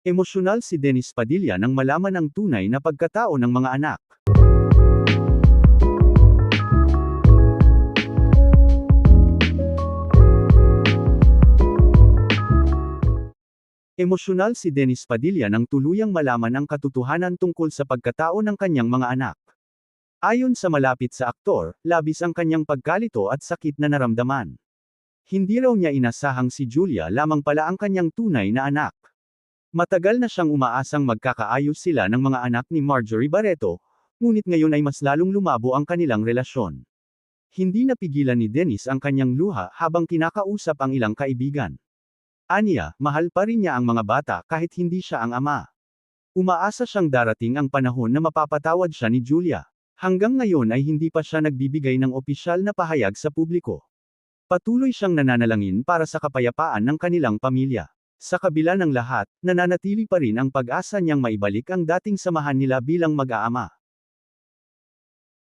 Emosyonal si Dennis Padilla nang malaman ang tunay na pagkatao ng mga anak. Emosyonal si Dennis Padilla nang tuluyang malaman ang katotohanan tungkol sa pagkatao ng kanyang mga anak. Ayon sa malapit sa aktor, labis ang kanyang pagkalito at sakit na naramdaman. Hindi raw niya inasahang si Julia lamang pala ang kanyang tunay na anak. Matagal na siyang umaasang magkakaayos sila ng mga anak ni Marjorie Barreto, ngunit ngayon ay mas lalong lumabo ang kanilang relasyon. Hindi napigilan ni Dennis ang kanyang luha habang kinakausap ang ilang kaibigan. Aniya, mahal pa rin niya ang mga bata kahit hindi siya ang ama. Umaasa siyang darating ang panahon na mapapatawad siya ni Julia. Hanggang ngayon ay hindi pa siya nagbibigay ng opisyal na pahayag sa publiko. Patuloy siyang nananalangin para sa kapayapaan ng kanilang pamilya. Sa kabila ng lahat, nananatili pa rin ang pag-asa niyang maibalik ang dating samahan nila bilang mag-aama.